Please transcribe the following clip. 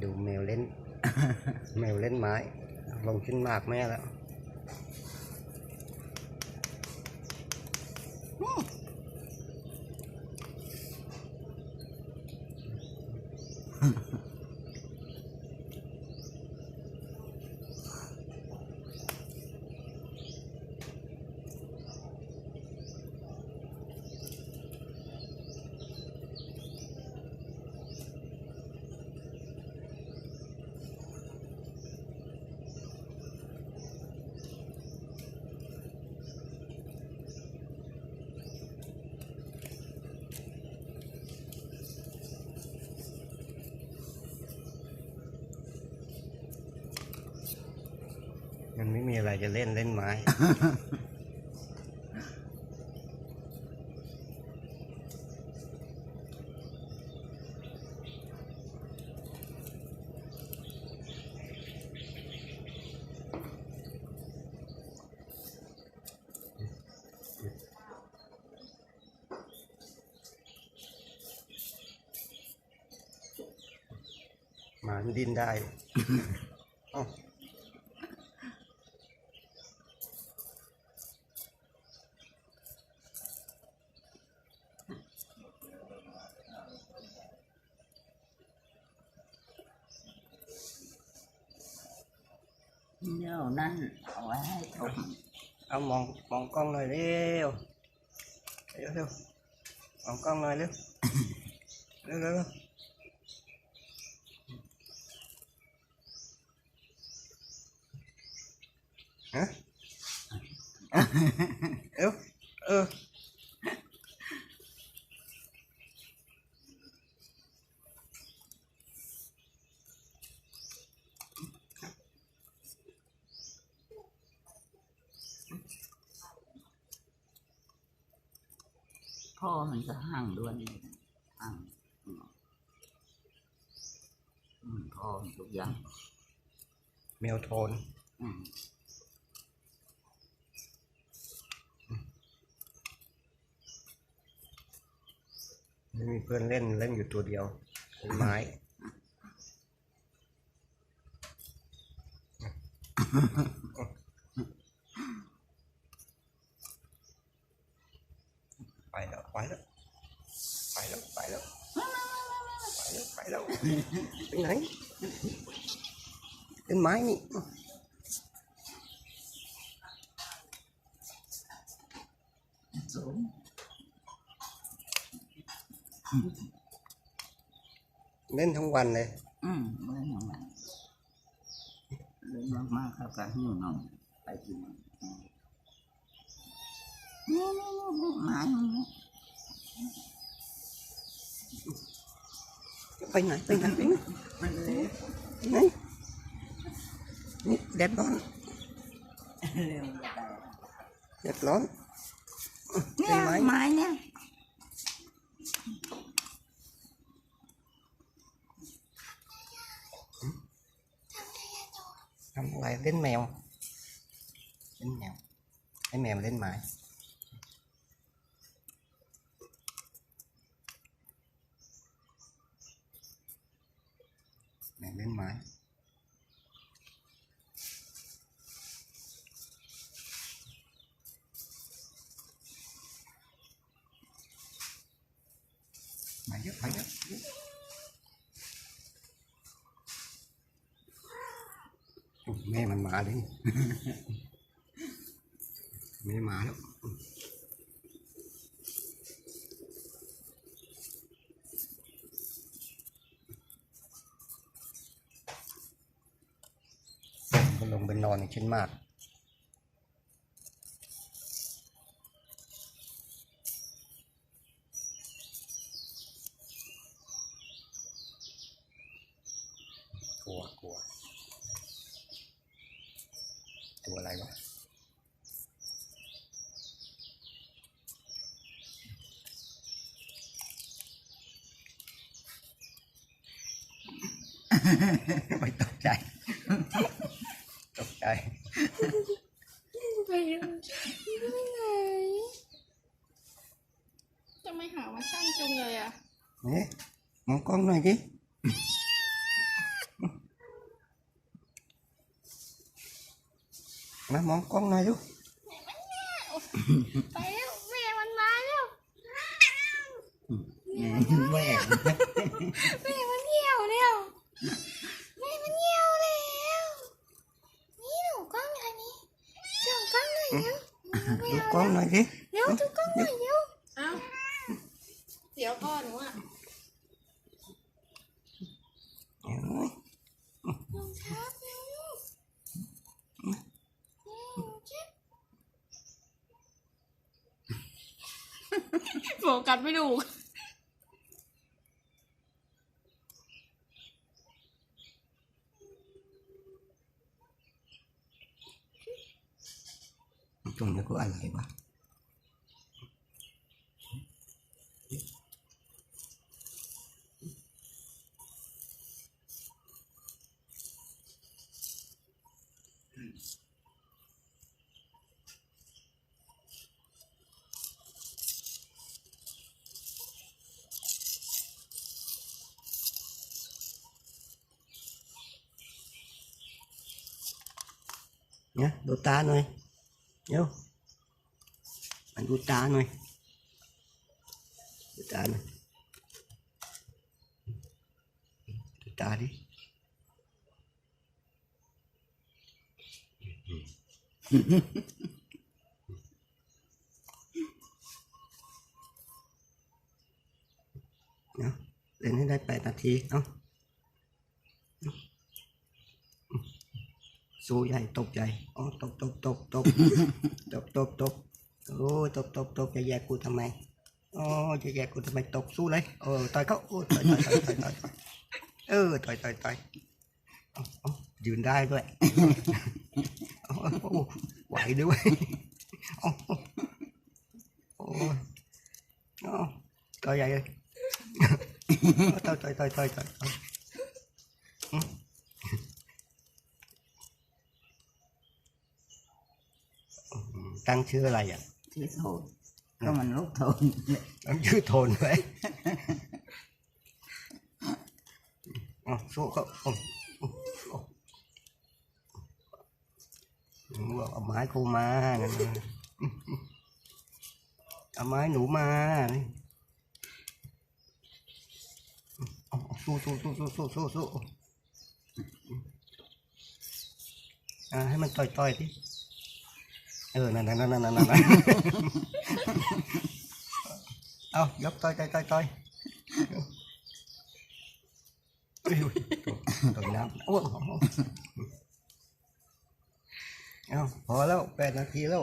ดูแมวเล่น แมวเล่นไม้ ลงขึ้นมากแม่แล้วมัันไม่มีอะไรจะเล่นเล่นไม้ หมามันดิ้นได้ เอ้า เดี๋ยวนั่นเอาไว้ให้ชมเอามองมองกล้องหน่อยเร็วเร็วเร็วมองกล้องหน่อยเร็ว เร็วเร็วเร็วฮะเร็วเออ พ่อมันก็ห่างด้วยห่างอืมพ่อมันทุกอย่างแมวโทนอืมไม่มีเพื่อนเล่นเล่นอยู่ตัวเดียวเป็นไม้ไปแล้วไปแล้วไปแล้วไปแล้ว ไปแล้วไปแล้วไปไหนเป็นไม้นี่สูงเล่นทั้ งวันเลยอืมเมื่อหนังเลยมากๆครับการหิ้วนมไปกินอืมนี่นี่นี่หมามันนี่ ไปไหนไปไหนไปไหน มัน เลยไปไหนนี่แดดร้อนเร็วแต่แดดร้อนเป็ยนไม้ไม้เนี่ยทำอะไรเล่นแมวเล่นแมวให้แมวเล่นไม้มวเล่นไม้มาเยอะมาเยอะแม่มันมาเลย แม่มาแล้ว ลงไปนอนอย่างเช่นมาก กลัวกลัว ตัวอะไรวะไม่ตกใจ ไปยังไงจะไม่หาว่าช่างจุงเลยอะเอ๊ะมองกล้องหน่อยดิมามองกล้องหน่อยดูไปแล้วแม่มันมาแล้วแม่แม่มันเที่ยวแล้ว ดูกล้องหน่อยดิเร็วดูกล้องหน่อยเร็วเอาเดี๋ยวก่อนหนูอะเอ้ยรองเท้าเร็วเร็วเจ็บโฟกัสไม่ดูต รงนี้ก็อะไรวะ nhá đồ ta rồi nhớ anh đút tá này đút tá này. Đút tá đi. Nhớ đến đây bài tập thi không? สู้ใหญ่ตกใจอ๋อตกตกตกตกตกตกตกโอ้ยตกตกตกจะแยกกูทำไมอ๋อจะแยกกูทำไมตกสู้เลยเออต่อยเขาโอ้ยต่อยต่อยต่อยต่อยต่อยเออต่อยต่อยต่อยเอาเอายืนได้ด้วยเอาเอาโอ้ไหวด้วยเอาเอาโอ้ยเอาต่อยใหญ่เลยต่อยต่อยต่อยต่อยต่อย ต่อยตั้งชื่ออะไรอะที่โทนก็มันลูกโทนตั้งชื่อโทนไว้อ๋อสู้เขาโอ้โอ้โอ้บอกเอาไม้กูมางั้นนะเอาไม้หนูมานี่เอาเอาสู้สู้สู้สู้สู้สู้สู้อ่าให้มันต่อยต่อยที่ เออ นั่นนั่นนั่นนั่นนั่นเอายกต่อยต่อยต่อยต่อยอุ้ยอุ้ยตกน้ำโอ้โหเอาพอแล้วแปดนาทีแล้ว